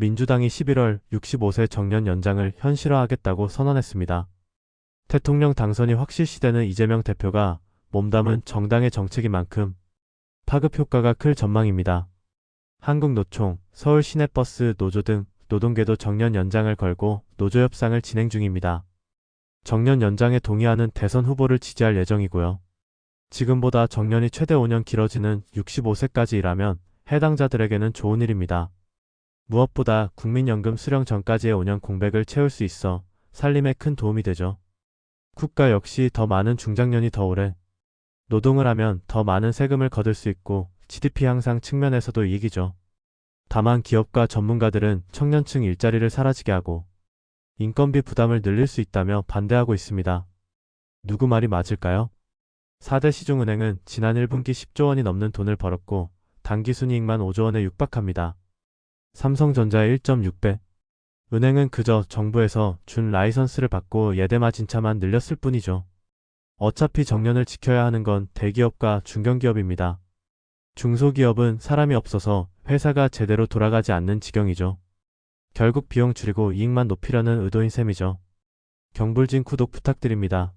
민주당이 11월 65세 정년 연장을 현실화하겠다고 선언했습니다. 대통령 당선이 확실시되는 이재명 대표가 몸담은 정당의 정책인 만큼 파급 효과가 클 전망입니다. 한국노총, 서울시내버스 노조 등 노동계도 정년 연장을 걸고 노조 협상을 진행 중입니다. 정년 연장에 동의하는 대선 후보를 지지할 예정이고요. 지금보다 정년이 최대 5년 길어지는 65세까지 일하면 해당자들에게는 좋은 일입니다. 무엇보다 국민연금 수령 전까지의 5년 공백을 채울 수 있어 살림에 큰 도움이 되죠. 국가 역시 더 많은 중장년이 더 오래 노동을 하면 더 많은 세금을 거둘 수 있고 GDP 향상 측면에서도 이익이죠. 다만 기업과 전문가들은 청년층 일자리를 사라지게 하고 인건비 부담을 늘릴 수 있다며 반대하고 있습니다. 누구 말이 맞을까요? 4대 시중은행은 지난 1분기 10조 원이 넘는 돈을 벌었고 단기 순이익만 5조 원에 육박합니다. 삼성전자의 1.6배. 은행은 그저 정부에서 준 라이선스를 받고 예대마 진차만 늘렸을 뿐이죠. 어차피 정년을 지켜야 하는 건 대기업과 중견기업입니다. 중소기업은 사람이 없어서 회사가 제대로 돌아가지 않는 지경이죠. 결국 비용 줄이고 이익만 높이려는 의도인 셈이죠. 경불진 구독 부탁드립니다.